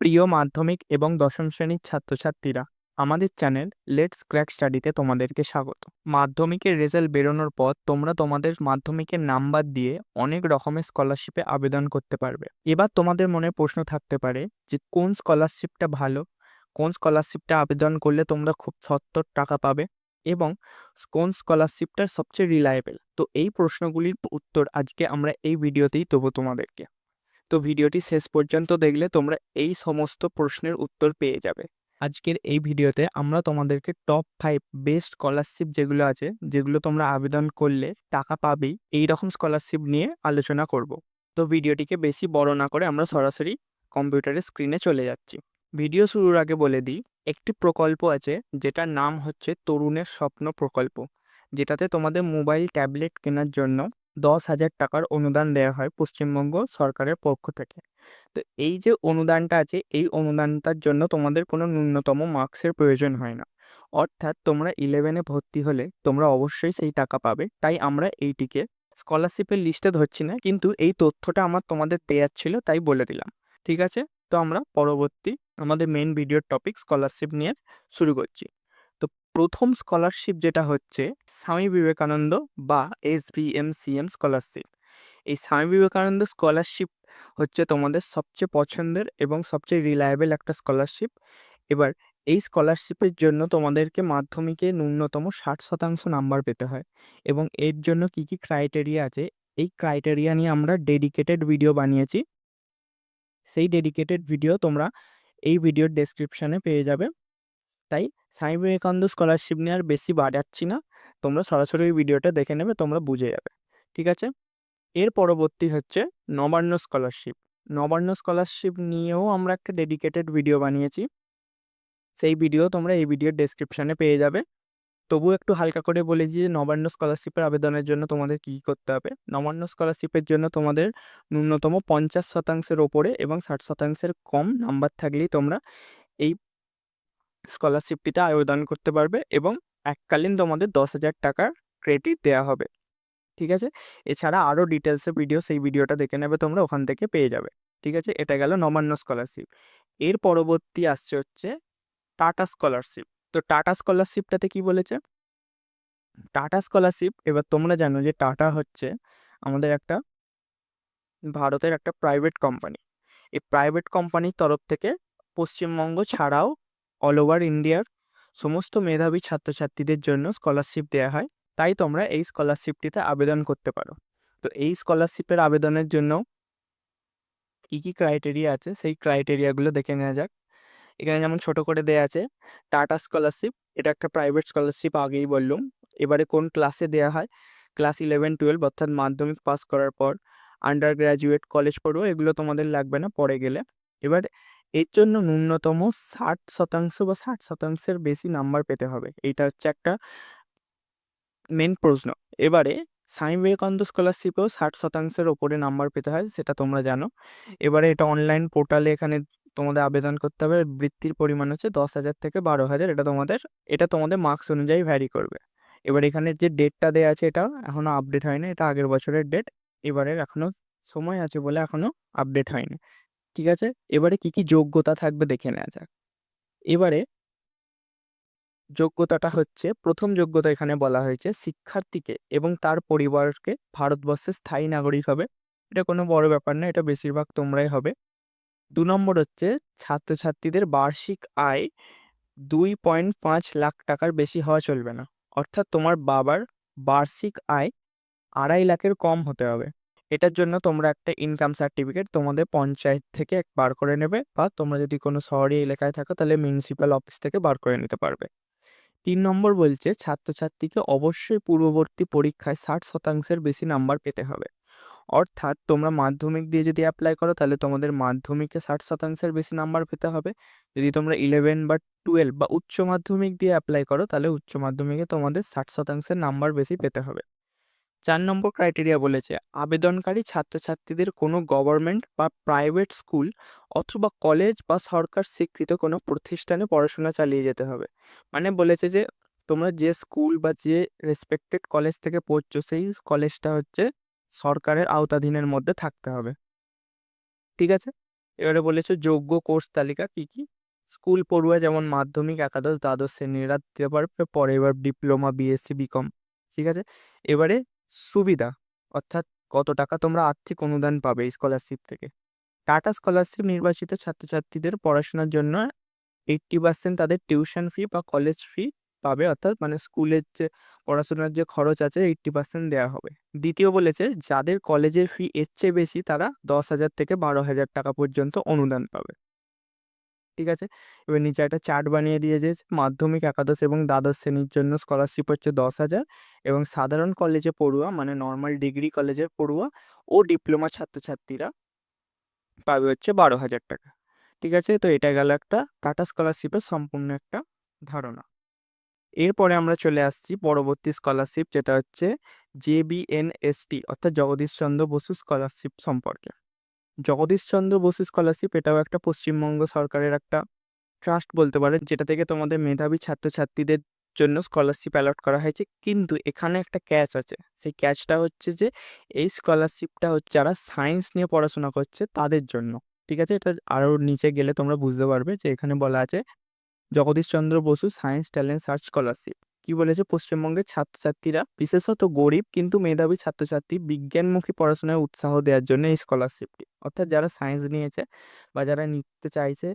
প্রিয় মাধ্যমিক এবং দশম শ্রেণির ছাত্রছাত্রীরা, আমাদের চ্যানেল লেটস ক্র্যাক স্টাডিতে তোমাদেরকে স্বাগত। মাধ্যমিকের রেজাল্ট বেরোনোর পর তোমরা তোমাদের মাধ্যমিকের নাম্বার দিয়ে অনেক রকমের স্কলারশিপে আবেদন করতে পারবে। এবার তোমাদের মনে প্রশ্ন থাকতে পারে যে কোন স্কলারশিপটা ভালো? কোন স্কলারশিপটা আবেদন করলে তোমরা খুব সত্তর টাকা পাবে? এবং কোন স্কলারশিপটা সবচেয়ে রিলায়েবল তো এই প্রশ্নগুলির উত্তর আজকে আমরা এই ভিডিওতেই দেবো তোমাদেরকে। তো ভিডিওটি শেষ পর্যন্ত দেখলে তোমরা এই সমস্ত প্রশ্নের উত্তর পেয়ে যাবে। আজকের এই ভিডিওতে আমরা তোমাদেরকে টপ ফাইভ বেস্ট স্কলারশিপ যেগুলো আছে, যেগুলো তোমরা আবেদন করলে টাকা পাবেই এই রকম স্কলারশিপ নিয়ে আলোচনা করব। তো ভিডিওটিকে বেশি বড় না করে আমরা সরাসরি কম্পিউটারের স্ক্রিনে চলে যাচ্ছি। ভিডিও শুরুর আগে বলে দিই, একটি প্রকল্প আছে যেটার নাম হচ্ছে তরুণের স্বপ্ন প্রকল্প। যেটাতে তোমাদের মোবাইল ট্যাবলেট কেনার জন্য দশ হাজার টাকার অনুদান দেওয়া হয় পশ্চিমবঙ্গ সরকারের পক্ষ থেকে। তো এই যে অনুদানটা আছে, এই অনুদানটার জন্য তোমাদের কোনো ন্যূনতম মার্কসের প্রয়োজন হয় না। অর্থাৎ তোমরা ইলেভেনে ভর্তি হলে তোমরা অবশ্যই সেই টাকা পাবে। তাই আমরা এইটিকে স্কলারশিপের লিস্টে ধরছি না, কিন্তু এই তথ্যটা আমার তোমাদের দেওয়ার ছিল, তাই বলে দিলাম। ঠিক আছে? তো আমরা পরবর্তী আমাদের মেন ভিডিওর টপিক স্কলারশিপ নিয়ে শুরু করছি। প্রথম স্কলারশিপ যেটা হচ্ছে স্বামী বিবেকানন্দ বা S V M C M scholarship. এই স্বামী বিবেকানন্দ স্কলারশিপ হচ্ছে তোমাদের সবচেয়ে পছন্দের এবং সবচেয়ে রিলায়েবল একটা স্কলারশিপ। এবার এই স্কলারশিপের জন্য তোমাদেরকে মাধ্যমিকে ন্যূনতম ষাট শতাংশ নাম্বার পেতে হয় এবং এর জন্য কি কি ক্রাইটেরিয়া আছে, এই ক্রাইটেরিয়া নিয়ে আমরা ডেডিকেটেড ভিডিও বানিয়েছি। সেই ডেডিকেটেড ভিডিও তোমরা এই ভিডিওর ডেসক্রিপশানে পেয়ে যাবে। তাই স্বামী বিবেকানন্দ স্কলারশিপ নিয়ে আর বেশি বাড়াচ্ছি না। তোমরা সরাসরি ভিডিওটা দেখে নেবে, তোমরা বুঝে যাবে। ঠিক আছে? এর পরবর্তী হচ্ছে নবান্ন স্কলারশিপ নবান্ন স্কলারশিপ নিয়েও আমরা একটা ডেডিকেটেড ভিডিও বানিয়েছি। সেই ভিডিও তোমরা এই ভিডিওর ডেসক্রিপশানে পেয়ে যাবে। তবুও একটু হালকা করে বলে যে নবান্ন স্কলারশিপের আবেদনের জন্য তোমাদের কী করতে হবে। নবান্ন স্কলারশিপের জন্য তোমাদের ন্যূনতম পঞ্চাশ শতাংশের ওপরে এবং ষাট শতাংশের কম নাম্বার থাকলেই তোমরা এই স্কলারশিপটিতে আবেদন করতে পারবে এবং এককালীন তোমাদের দশ হাজার টাকার ক্রেডিট দেওয়া হবে। ঠিক আছে? এছাড়া আরও ডিটেলসে ভিডিও সেই ভিডিওটা দেখে নেবে তোমরা, ওখান থেকে পেয়ে যাবে। ঠিক আছে? এটা গেল নবান্ন স্কলারশিপ এর পরবর্তী আসছে হচ্ছে টাটা স্কলারশিপ তো টাটা স্কলারশিপটাতে কি বলেছে? টাটা স্কলারশিপ এবার তোমরা জানো যে টাটা হচ্ছে আমাদের একটা ভারতের একটা প্রাইভেট কোম্পানি এই প্রাইভেট কোম্পানির তরফ থেকে পশ্চিমবঙ্গ ছাড়াও অল ওভার ইন্ডিয়ার সমস্ত মেধাবী ছাত্রছাত্রীদের জন্য স্কলারশিপ দেওয়া হয়। তাই তোমরা এই স্কলারশিপটিতে আবেদন করতে পারো। তো এই স্কলারশিপের আবেদনের জন্য কী কী ক্রাইটেরিয়া আছে সেই ক্রাইটেরিয়াগুলো দেখে নেওয়া যাক। এখানে যেমন ছোট করে দেয়া আছে, টাটা স্কলারশিপ, এটা একটা প্রাইভেট স্কলারশিপ আগেই বললুম। এবারে কোন ক্লাসে দেওয়া হয়? ক্লাস ইলেভেন, টুয়েলভ অর্থাৎ মাধ্যমিক পাস করার পর, আন্ডার গ্র্যাজুয়েট কলেজ পড়ব এগুলো তোমাদের লাগবে না পরে গেলে। এবার এর জন্য ন্যূনতম ষাট শতাংশ বা ষাট শতাংশের বেশি নাম্বার পেতে হবে। এটা হচ্ছে একটা মেন প্রশ্ন। এবারে স্বামী বিবেকানন্দ স্কলারশিপেও ষাট শতাংশের ওপরে নাম্বার পেতে হয়, সেটা তোমরা জানো। এবারে এটা অনলাইন পোর্টালে এখানে তোমাদের আবেদন করতে হবে। বৃত্তির পরিমাণ হচ্ছে দশ হাজার থেকে বারো হাজার। এটা তোমাদের এটা তোমাদের মার্কস অনুযায়ী ভ্যারি করবে। এবার এখানে যে ডেটটা দেওয়া আছে, এটা এখনও আপডেট হয়নি। এটা আগের বছরের ডেট এবারের এখনও সময় আছে বলে এখনও আপডেট হয়নি। ঠিক আছে? এবারে কি কি যোগ্যতা থাকবে দেখে নেওয়া যাক। এবারে যোগ্যতাটা হচ্ছে, প্রথম যোগ্যতা এখানে বলা হয়েছে, শিক্ষার্থীকে এবং তার পরিবারকে ভারতবর্ষের স্থায়ী নাগরিক হবে। এটা কোনো বড় ব্যাপার না, এটা বেশিরভাগ তোমরাই হবে। দু নম্বর হচ্ছে, ছাত্রছাত্রীদের বার্ষিক আয় দুই পয়েন্ট পাঁচ লাখ টাকার বেশি হওয়া চলবে না। অর্থাৎ তোমার বাবার বার্ষিক আয় আড়াই লাখের কম হতে হবে। এটার জন্য তোমরা একটা ইনকাম সার্টিফিকেট তোমাদের পঞ্চায়েত থেকে বার করে নেবে বা তোমরা যদি কোনো শহরি এলাকায় থাকো তাহলে মিউনিসিপ্যাল অফিস থেকে বার করে নিতে পারবে। তিন নম্বর বলছে ছাত্রছাত্রীকে অবশ্যই পূর্ববর্তী পরীক্ষায় ষাট শতাংশের বেশি নাম্বার পেতে হবে। অর্থাৎ তোমরা মাধ্যমিক দিয়ে যদি অ্যাপ্লাই করো তাহলে তোমাদের মাধ্যমিকে ষাট শতাংশের বেশি নাম্বার পেতে হবে। যদি তোমরা ইলেভেন বা টুয়েলভ বা উচ্চ মাধ্যমিক দিয়ে অ্যাপ্লাই করো তাহলে উচ্চ মাধ্যমিকে তোমাদের ষাট শতাংশের নাম্বার বেশি পেতে হবে। চার নম্বর ক্রাইটেরিয়া বলেছে, আবেদনকারী ছাত্রছাত্রীদের কোনো গভর্নমেন্ট বা প্রাইভেট স্কুল অথবা কলেজ বা সরকার স্বীকৃত কোনো প্রতিষ্ঠানে পড়াশোনা চালিয়ে যেতে হবে। মানে বলেছে যে, তোমরা যে স্কুল বা যে রেসপেক্টেড কলেজ থেকে পড়ছো, সেই কলেজটা হচ্ছে সরকারের আওতাধীনের মধ্যে থাকতে হবে। ঠিক আছে? এবারে বলেছে যোগ্য কোর্স তালিকা কি কি? স্কুল পড়ুয়া যেমন মাধ্যমিক, একাদশ, দ্বাদশ শ্রেণীরা দিতে পারবে পরে এবার ডিপ্লোমা বিএসসি বিকম ঠিক আছে? এবারে সুবিধা, অর্থাৎ কত টাকা তোমরা আর্থিক অনুদান পাবে স্কলারশিপ থেকে। টাটা স্কলারশিপ নির্বাচিত ছাত্রছাত্রীদের পড়াশোনার জন্য এইট্টি পার্সেন্ট তাদের টিউশন ফি বা কলেজ ফি পাবে, অর্থাৎ মানে স্কুলের যে পড়াশোনার যে খরচ আছে এইট্টি পার্সেন্ট দেওয়া হবে। দ্বিতীয় বলেছে, যাদের কলেজের ফি এর চেয়ে বেশি তারা দশ হাজার থেকে বারো হাজার টাকা পর্যন্ত অনুদান পাবে। ঠিক আছে? এবার নিচে একটা চার্ট বানিয়ে দিয়ে দিয়েছে, মাধ্যমিক, একাদশ এবং দ্বাদশ শ্রেণির জন্য স্কলারশিপ হচ্ছে দশ হাজার এবং সাধারণ কলেজে পড়ুয়া মানে নর্মাল ডিগ্রি কলেজের পড়ুয়া ও ডিপ্লোমা ছাত্রছাত্রীরা পাবে হচ্ছে বারো হাজার টাকা। ঠিক আছে? তো এটা গেল একটা টাটা স্কলারশিপের সম্পূর্ণ একটা ধারণা। এরপরে আমরা চলে আসছি পরবর্তী স্কলারশিপ যেটা হচ্ছে জেবিএনএসটি অর্থাৎ জগদীশচন্দ্র বসু স্কলারশিপ সম্পর্কে। জগদীশচন্দ্র বসু স্কলারশিপ এটাও একটা পশ্চিমবঙ্গ সরকারের একটা ট্রাস্ট বলতে পারে, যেটা থেকে তোমাদের মেধাবী ছাত্রছাত্রীদের জন্য স্কলারশিপ অ্যালট করা হয়েছে। কিন্তু এখানে একটা ক্যাচ আছে, সেই ক্যাচটা হচ্ছে যে, এই স্কলারশিপটা হচ্ছে যারা সায়েন্স নিয়ে পড়াশোনা করছে তাদের জন্য, ঠিক আছে? এটা আরও নিচে গেলে তোমরা বুঝতে পারবে যে এখানে বলা আছে, Jagadishchandra Bose science talent search scholarship কি বলেছে? পশ্চিমবঙ্গের ছাত্রছাত্রীরা, বিশেষত গরিব কিন্তু মেধাবী ছাত্রছাত্রী বিজ্ঞানমুখী পড়াশোনায় উৎসাহ দেওয়ার জন্য এই স্কলারশিপটি অর্থাৎ যারা সায়েন্স নিয়েছে বা যারা নিতে চাইছে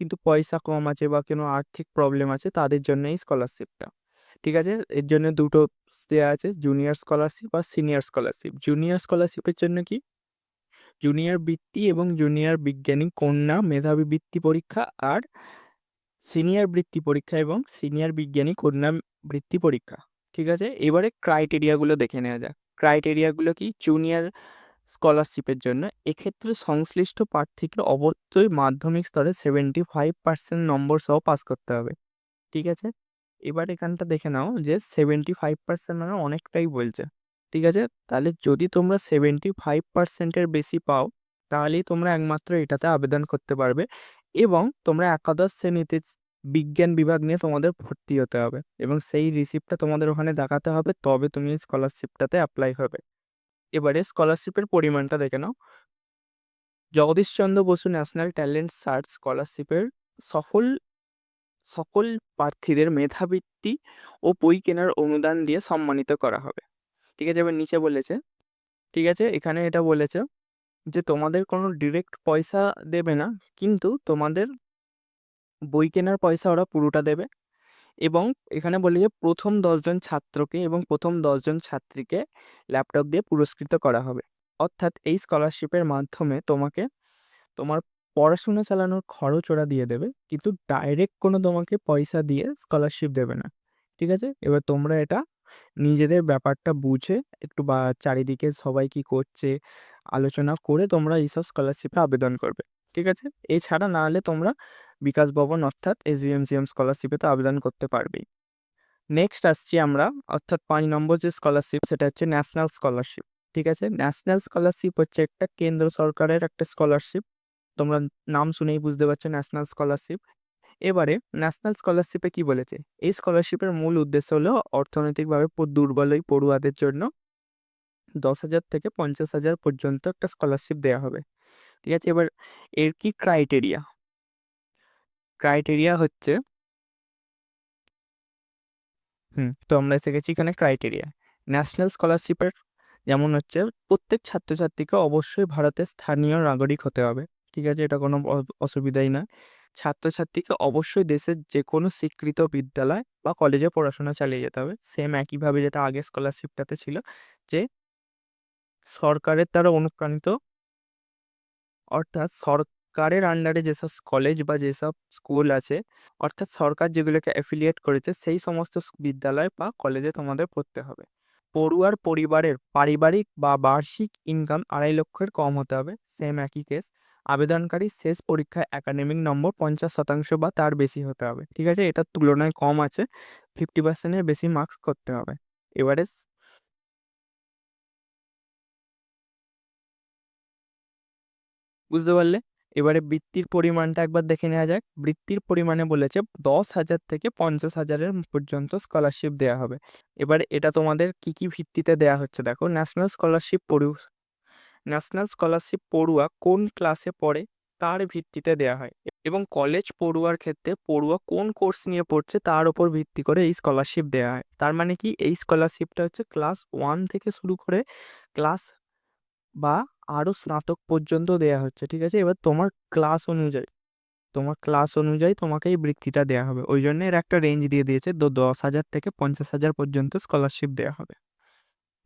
কিন্তু পয়সা কম আছে বা কোনো আর্থিক প্রবলেম আছে তাদের জন্য এই স্কলারশিপটা ঠিক আছে? এর জন্য দুটো দেওয়া আছে জুনিয়র স্কলারশিপ আর সিনিয়র স্কলারশিপ জুনিয়র স্কলারশিপের জন্য কি? জুনিয়র বৃত্তি এবং জুনিয়র বিজ্ঞানী কন্যা মেধাবী বৃত্তি পরীক্ষা আর সিনিয়র বৃত্তি পরীক্ষা এবং সিনিয়র বিজ্ঞানী কন্যা বৃত্তি পরীক্ষা। ঠিক আছে? এবারে ক্রাইটেরিয়াগুলো দেখে নেওয়া যাক। ক্রাইটেরিয়াগুলো কি? জুনিয়র স্কলারশিপের জন্য। এক্ষেত্রে সংশ্লিষ্ট প্রার্থীকে অবশ্যই মাধ্যমিক স্তরে সেভেন্টি ফাইভ পার্সেন্ট নম্বর সহ পাস করতে হবে। ঠিক আছে? এবার এখানটা দেখে নাও যে সেভেন্টি ফাইভ পার্সেন্ট মানে অনেকটাই বলছে। ঠিক আছে? তাহলে যদি তোমরা সেভেন্টি ফাইভ পার্সেন্টের বেশি পাও, তাহলেই তোমরা একমাত্র এটাতে আবেদন করতে পারবে এবং তোমরা একাদশ শ্রেণীতে বিজ্ঞান বিভাগ নিয়ে তোমাদের ভর্তি হতে হবে এবং সেই রিসিপ্টটা তোমাদের ওখানে দেখাতে হবে, তবে তুমি স্কলারশিপটাতে অ্যাপ্লাই হবে। এবারে স্কলারশিপের পরিমাণটা দেখে নাও। Jagadishchandra Bose national talent search স্কলারশিপের সফল সকল প্রার্থীদের মেধাবৃত্তি ও বই কেনার অনুদান দিয়ে সম্মানিত করা হবে। ঠিক আছে, এবার নিচে বলেছে। ঠিক আছে, এখানে এটা বলেছে যে, তোমাদের কোনো ডিরেক্ট পয়সা দেবে না, কিন্তু তোমাদের বই কেনার পয়সা ওরা পুরোটা দেবে। এবং এখানে বলে যে প্রথম দশজন ছাত্রকে এবং প্রথম দশজন ছাত্রীকে ল্যাপটপ দিয়ে পুরস্কৃত করা হবে। অর্থাৎ এই স্কলারশিপের মাধ্যমে তোমাকে তোমার পড়াশোনা চালানোর খরচ ওরা দিয়ে দেবে, কিন্তু ডাইরেক্ট কোনো তোমাকে পয়সা দিয়ে স্কলারশিপ দেবে না। ঠিক আছে? এবার তোমরা এটা নিজেদের ব্যাপারটা বুঝে একটু বা চারিদিকে সবাই কি করছে, আলোচনা করে তোমরা এইসব স্কলারশিপে আবেদন করবে। ঠিক আছে? এছাড়া না হলে তোমরা বিকাশ ভবন অর্থাৎ এসবিএমসিএম স্কলারশিপে তো আবেদন করতে পারবে। নেক্সট আসছি আমরা, অর্থাৎ পাঁচ নম্বর যে স্কলারশিপ সেটা হচ্ছে ন্যাশনাল স্কলারশিপ ঠিক আছে? ন্যাশনাল স্কলারশিপ হচ্ছে একটা কেন্দ্র সরকারের একটা স্কলারশিপ তোমরা নাম শুনেই বুঝতে পারছ ন্যাশনাল স্কলারশিপ এবারে ন্যাশনাল স্কলারশিপে কি বলেছে? এই স্কলারশিপের মূল উদ্দেশ্য হলো অর্থনৈতিকভাবে দুর্বল ওই পড়ুয়াদের জন্য দশ হাজার থেকে পঞ্চাশ হাজার পর্যন্ত একটা স্কলারশিপ দেওয়া হবে, ঠিক আছে? এবার এর কি ক্রাইটেরিয়া ক্রাইটেরিয়া হচ্ছে হুম, তো আমরা গেছি এখানে ক্রাইটেরিয়া ন্যাশনাল স্কলারশিপের যেমন হচ্ছে, প্রত্যেক ছাত্রছাত্রীকে অবশ্যই ভারতের স্থানীয় নাগরিক হতে হবে। ঠিক আছে, এটা কোনো অসুবিধাই না ছাত্রছাত্রীকে অবশ্যই দেশের যে কোনো স্বীকৃত বিদ্যালয় বা কলেজে পড়াশোনা চালিয়ে যেতে হবে। সেম একইভাবে যেটা আগে স্কলারশিপটাতে ছিল, যে সরকারের দ্বারা অনুপ্রাণিত অর্থাৎ সরকারের আন্ডারে যেসব কলেজ বা যেসব স্কুল আছে, অর্থাৎ সরকার যেগুলোকে অ্যাফিলিয়েট করেছে, সেই সমস্ত বিদ্যালয় বা কলেজে তোমাদের পড়তে হবে। পড়ুয়ার পরিবারের পারিবারিক বা বার্ষিক ইনকাম আড়াই লক্ষের কম হতে হবে। সেম একই কেস আবেদনকারী শেষ পরীক্ষায় একাডেমিক নম্বর পঞ্চাশ শতাংশ বা তার বেশি হতে হবে। ঠিক আছে? এটার তুলনায় কম আছে। ফিফটি পার্সেন্টের বেশি মার্কস করতে হবে। এবারে বুঝতে পারলে? এবারে বৃত্তির পরিমাণটা একবার দেখে নেওয়া যাক। বৃত্তির পরিমাণে বলেছে দশ হাজার থেকে পঞ্চাশ হাজারের পর্যন্ত স্কলারশিপ দেওয়া হবে। এবারে এটা তোমাদের কি কি ভিত্তিতে দেওয়া হচ্ছে দেখো। ন্যাশনাল স্কলারশিপ পড়ু ন্যাশনাল স্কলারশিপ পড়ুয়া কোন ক্লাসে পড়ে তার ভিত্তিতে দেওয়া হয় এবং কলেজ পড়ুয়ার ক্ষেত্রে পড়ুয়া কোন কোর্স নিয়ে পড়ছে তার উপর ভিত্তি করে এই স্কলারশিপ দেওয়া হয়। তার মানে কি? এই স্কলারশিপটা হচ্ছে ক্লাস ওয়ান থেকে শুরু করে ক্লাস বা আরও স্নাতক পর্যন্ত দেওয়া হচ্ছে, ঠিক আছে? এবার তোমার ক্লাস অনুযায়ী, তোমার ক্লাস অনুযায়ী তোমাকে এই বৃত্তিটা দেওয়া হবে। ওই জন্য এর একটা রেঞ্জ দিয়ে দিয়েছে, তো দশ হাজার থেকে পঞ্চাশ হাজার পর্যন্ত স্কলারশিপ দেওয়া হবে,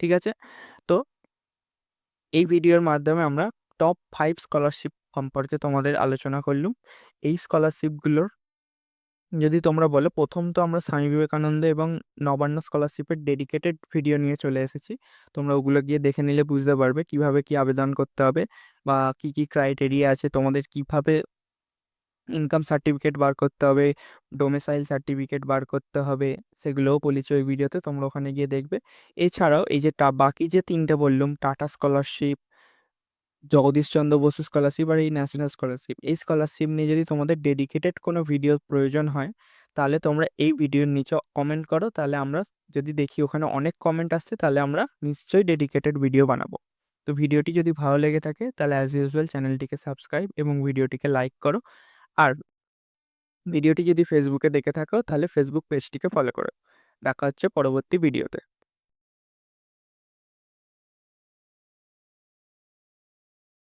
ঠিক আছে? তো এই ভিডিওর মাধ্যমে আমরা টপ ফাইভ স্কলারশিপ সম্পর্কে তোমাদের আলোচনা করলুম। এই স্কলারশিপগুলোর যদি তোমরা বলো, প্রথম তো আমরা স্বামী বিবেকানন্দ এবং নবান্ন স্কলারশিপের ডেডিকেটেড ভিডিও নিয়ে চলে এসেছি। তোমরা ওগুলো গিয়ে দেখে নিলে বুঝতে পারবে কীভাবে কি আবেদন করতে হবে বা কি কি ক্রাইটেরিয়া আছে, তোমাদের কীভাবে ইনকাম সার্টিফিকেট বার করতে হবে ডোমেসাইল সার্টিফিকেট বার করতে হবে, সেগুলোও বলেছি ওই ভিডিওতে তোমরা ওখানে গিয়ে দেখবে। এছাড়াও এই যে বাকি যে তিনটে বললাম, টাটা স্কলারশিপ জগদীশচন্দ্র বসু স্কলারশিপ আর এই ন্যাশনাল স্কলারশিপ এই স্কলারশিপ নিয়ে যদি তোমাদের ডেডিকেটেড কোনো ভিডিওর প্রয়োজন হয়, তাহলে তোমরা এই ভিডিওর নিচে কমেন্ট করো, তাহলে আমরা যদি দেখি ওখানে অনেক কমেন্ট আসছে, তাহলে আমরা নিশ্চয়ই ডেডিকেটেড ভিডিও বানাবো। তো ভিডিওটি যদি ভালো লেগে থাকে, তাহলে অ্যাজ ইউজুয়াল চ্যানেলটিকে সাবস্ক্রাইব এবং ভিডিওটিকে লাইক করো। আর ভিডিওটি যদি ফেসবুকে দেখে থাকো, তাহলে ফেসবুক পেজটিকে ফলো করো। দেখা হচ্ছে পরবর্তী ভিডিওতে